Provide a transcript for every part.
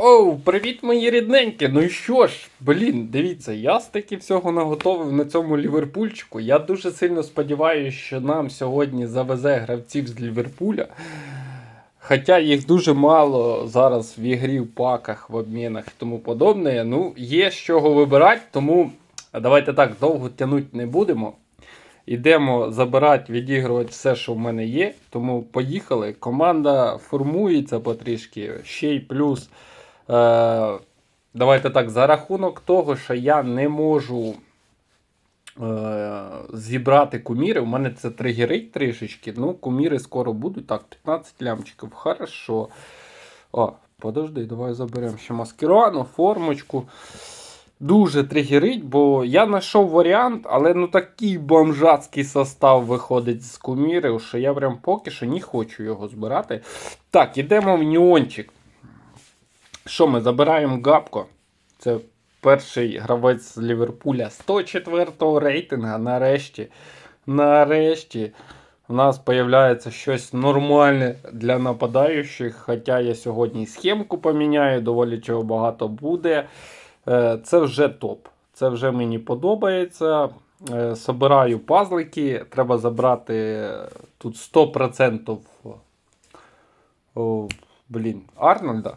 Оу, привіт, мої рідненькі! Ну і що ж, блін, дивіться, я стільки всього наготовив на цьому ліверпульчику. Я дуже сильно сподіваюся, що нам сьогодні завезе гравців з Ліверпуля. Хоча їх дуже мало зараз в ігрі, в паках, в обмінах і тому подобне. Ну, є з чого вибирати, тому давайте так довго тягнути не будемо. Ідемо забирати, відігрувати все, що в мене є. Тому поїхали. Команда формується потрішки. Ще й плюс. Е, давайте так, за рахунок того, що я не можу е, зібрати куміри. У мене це тригерить трішечки. Ну, куміри скоро будуть. Так, 15 лямчиків. Хорошо. О, подожди, давай заберемо ще маскирану, формочку. Дуже тригерить, бо я знайшов варіант, але ну такий бомжацький состав виходить з кумірів, що я прям поки що не хочу його збирати. Так, ідемо в Ніончик. Що ми забираємо Габко? Це перший гравець з Ліверпуля 104-го рейтинга. Нарешті. Нарешті в нас з'являється щось нормальне для нападаючих. Хоча я сьогодні схемку поміняю, доволі чого багато буде. Е, Це вже топ. Це вже мені подобається. Е, Собираю пазлики. Треба забрати тут 100% о, блін, Арнольда.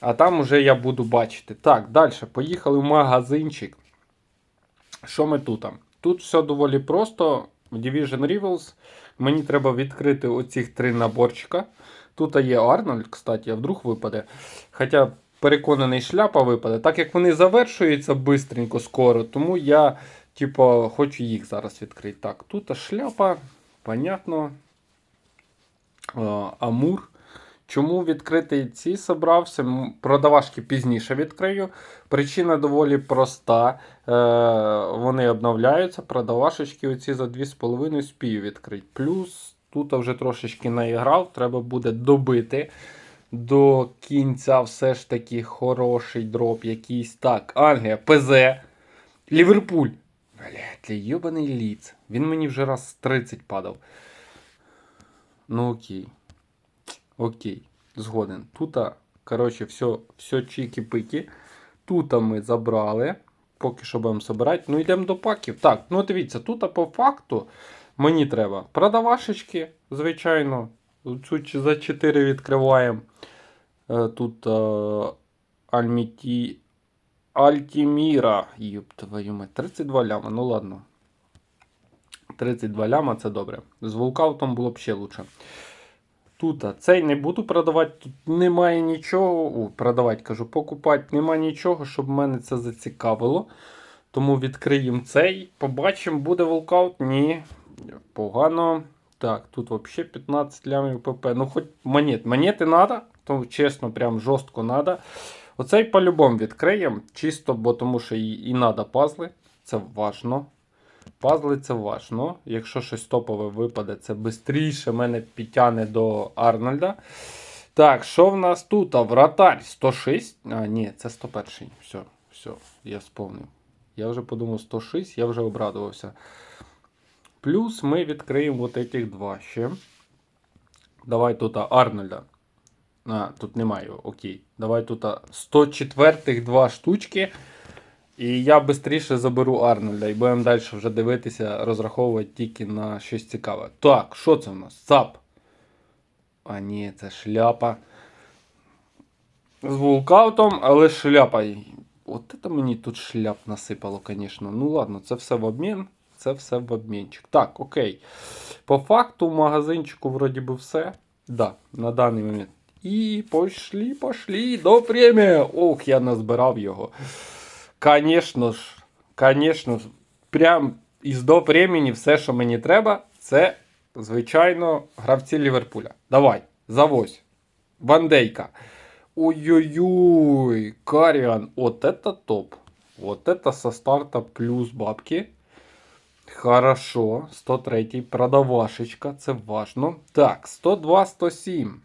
А там уже я буду бачити. Так, далі. Поїхали в магазинчик. Що ми тут? Тут все доволі просто. Division Rivals мені треба відкрити оцих три наборчика. Тут є Арнольд, кстати, а вдруг випаде. Хоча переконаний, шляпа випаде. Так як вони завершуються бистренько, скоро, тому я, типу, хочу їх зараз відкрити. Так, тут шляпа, понятно. Амур. Чому відкрити ці собрався? Продавашки пізніше відкрию. Причина доволі проста. Е, вони обновляються. Продавашечки оці за 2,5 спію відкрити. Плюс тут вже трошечки наіграв, треба буде добити. До кінця все ж таки хороший дроп якийсь. Так, Англія, ПЗ, Ліверпуль. Блять, йобаний ліц. Він мені вже раз 30 падав. Ну окей. Окей, згоден. Тут, коротше, все, все чики-пики. Тут ми забрали. Поки що будемо збирати. Ну, йдемо до паків. Так, ну дивіться, тут по факту мені треба продавашечки, звичайно. Цю за 4 відкриваємо. Е, Тут е, Альміті. Альтіміра. Юб твою мать. 32 ляма, ну ладно. 32 ляма це добре. З вулкаутом було б ще лучше. Тут цей не буду продавати, тут немає нічого. О, продавати кажу, покупати немає нічого, щоб мене це зацікавило. Тому відкриємо цей. Побачимо, буде волкаут? Ні. Погано. Так, тут взагалі 15 лямів ПП. Ну, хоч монет. Монети треба, то чесно, прям жорстко треба. Оцей по-любому відкриємо. Чисто, бо тому що і, і треба пазли. Це важно. Пазли це важно. Якщо щось топове випаде, це швидше мене підтягне до Арнольда. Так, що в нас тут? А, Вратарь 106. А, ні, це 101. Все, все, я сповнив. Я вже подумав 106, я вже обрадувався. Плюс ми відкриємо от этих два ще. Давай тут Арнольда. А, тут немає, окей. Давай тут а, 104 два штучки. І я швидше заберу Арнольда і будемо далі вже дивитися, розраховувати тільки на щось цікаве. Так, що це в нас? ЦАП. А ні, це шляпа. З вулкаутом, але шляпа. От це мені тут шляп насипало, звісно. Ну ладно, це все в обмін. Це все в обмінчик. Так, окей. По факту в магазинчику вроді би все. Да, на даний момент. І пошли, пошли до премії. Ох, я назбирав його. Конечно ж, конечно ж, прям із до времени все, що мені треба, це, звичайно, гравці Ліверпуля. Давай, завозь. Бандейка. Ой-ой-ой, Каріан, от это топ. Вот это со старта плюс бабки. Хорошо, 103-й. продавашечка, це важно. Так, 102, 107.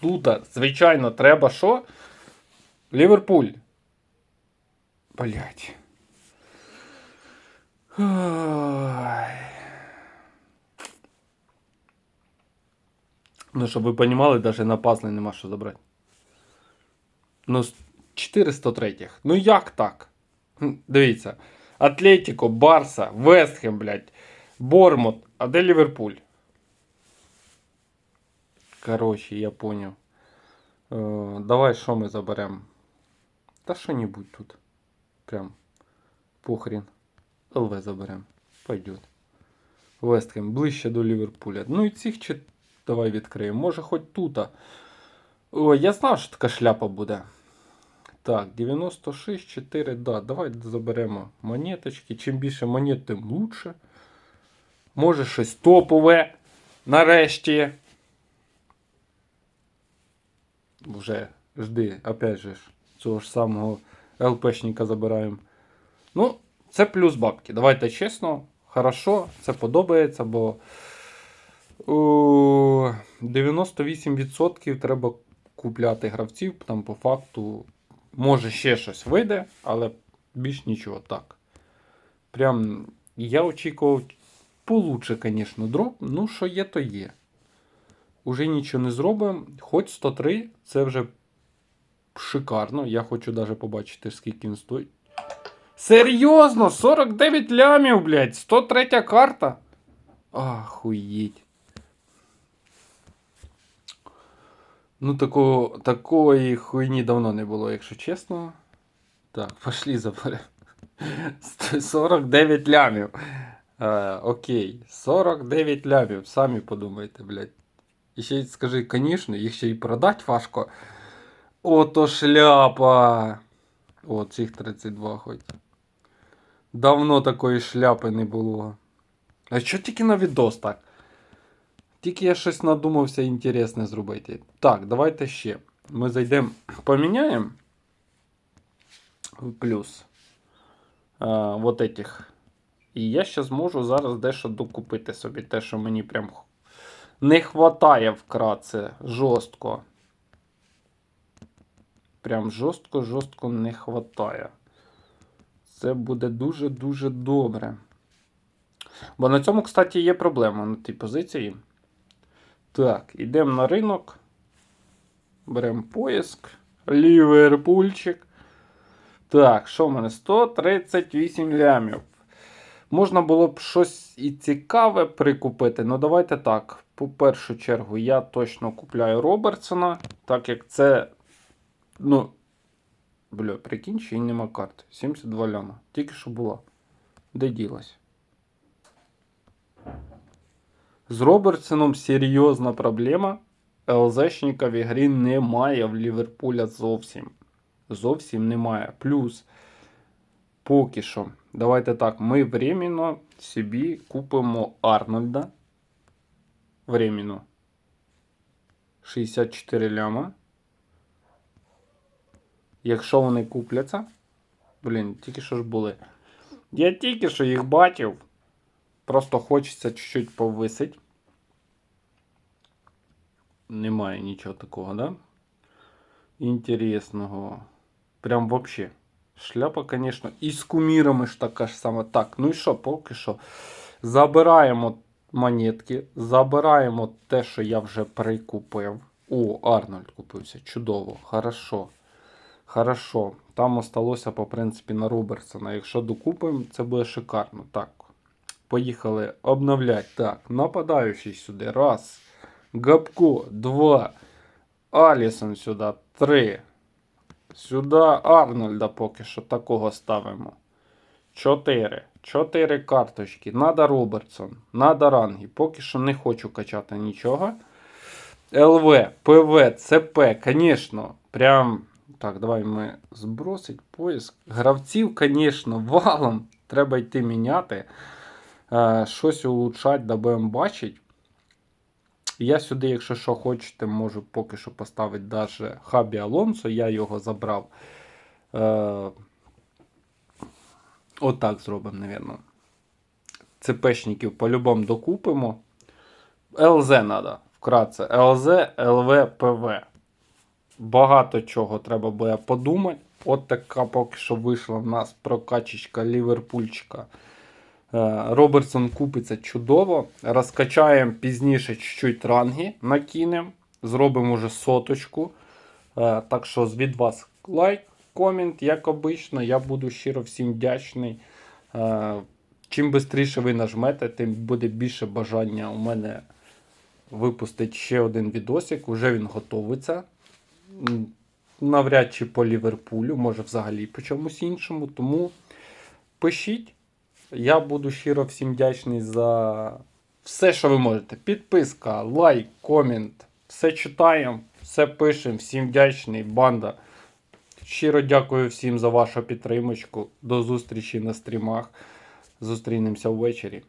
Тут, звичайно, треба що? Ліверпуль. Блять. Ну, щоб ви розуміли, навіть на пазли нема що забрати. Ну, 403. Ну як так? Хм, Дивіться. Атлетіко, Барса, Вестхем, блядь, Бормут. А де Ліверпуль? Короче, я понял. Е, давай що ми заберемо? Та що-нибудь тут. Прям похрен. ЛВ заберемо. Пойдет. Вестхем ближче до Ліверпуля. Ну і цих чи... давай відкриємо. Може хоч тут. О, я знав, що така шляпа буде. Так, 96, 4, да. Давай заберемо монеточки. Чим більше монет, тим лучше. Може щось топове. Нарешті. Вже жди, опять же, цього ж самого ЛПшника забираємо. Ну, це плюс бабки. Давайте чесно, хорошо, це подобається, бо 98% треба купляти гравців, там по факту може ще щось вийде, але більш нічого так. Прям я очікував получше, звісно, дроп. Ну, що є, то є. Уже нічого не зробимо. Хоч 103, це вже шикарно. Я хочу навіть побачити, скільки він стоїть. Серйозно, 49 лямів, блядь, 103 карта. Ахуєть. Ну, такого, такої хуйні давно не було, якщо чесно. Так, пошли заберемо. 49 лямів. Е, окей, 49 лямів, самі подумайте, блядь. І ще скажи, звісно, їх ще й продати важко. Ото шляпа. О, цих 32 хоч. Давно такої шляпи не було. А що тільки на відос так? Тільки я щось надумався інтересне зробити. Так, давайте ще. Ми зайдемо, поміняємо. Плюс. А, вот этих. І я ще зможу зараз дещо докупити собі. Те, що мені прям не хватає вкратце. Жорстко. Прям жорстко-жорстко не хватає. Це буде дуже-дуже добре. Бо на цьому, кстати, є проблема на тій позиції. Так, йдемо на ринок. Беремо поиск. Ліверпульчик. Так, що в мене? 138 лямів. Можна було б щось і цікаве прикупити. Ну, давайте так. По першу чергу, я точно купляю Робертсона, так як це. Ну. Бля, прикинь, ще й нема карти. 72 ляма. Тільки що була. Де ділась? З Робертсоном серйозна проблема. ЛЗшника в ігрі немає в Ліверпуля зовсім. Зовсім немає. Плюс, поки що, давайте так, ми временно собі купимо Арнольда. Временно. 64 ляма. Якщо вони купляться. Блін, тільки що ж були. Я тільки що їх бачив. Просто хочеться чуть-чуть повисить. Немає нічого такого, да? Інтересного. Прям вообще. Шляпа, конечно, і з кумірами ж така ж сама. Так, ну і що, поки що. Забираємо монетки, забираємо те, що я вже прикупив. О, Арнольд купився. Чудово, хорошо. Хорошо. Там осталося, по принципі, на Робертсона. Якщо докупимо, це буде шикарно. Так. Поїхали обновлять. Так, нападаючий сюди. Раз. Габко. Два. Алісон сюди. Три. Сюди Арнольда поки що такого ставимо. Чотири. Чотири карточки. Надо Робертсон. Надо ранги. Поки що не хочу качати нічого. ЛВ, ПВ, ЦП, звісно, прям. Так, давай ми збросить поиск. Гравців, звісно, валом. Треба йти міняти. Е, щось улучшати, будемо бачити. Я сюди, якщо що хочете, можу поки що поставити даже Хабі Алонсо. Я його забрав. Е, отак зробимо, напевно. ЦПшників по-любому докупимо. ЛЗ треба. Вкратце. ЛЗ, ЛВ, ПВ. Багато чого треба буде подумати. От така поки що вийшла в нас прокачечка Ліверпульчика. Е, Робертсон купиться чудово. Розкачаємо пізніше чуть-чуть ранги, накинемо. Зробимо вже соточку. Е, Так що від вас лайк, комент, як обично. Я буду щиро всім вдячний. Е, Чим швидше ви нажмете, тим буде більше бажання у мене випустити ще один відосик. Уже він готовиться. Навряд чи по Ліверпулю, може взагалі по чомусь іншому. Тому пишіть. Я буду щиро всім вдячний за все, що ви можете. Підписка, лайк, комент. Все читаємо, все пишемо. Всім вдячний, банда. Щиро дякую всім за вашу підтримочку. До зустрічі на стрімах. Зустрінемося ввечері.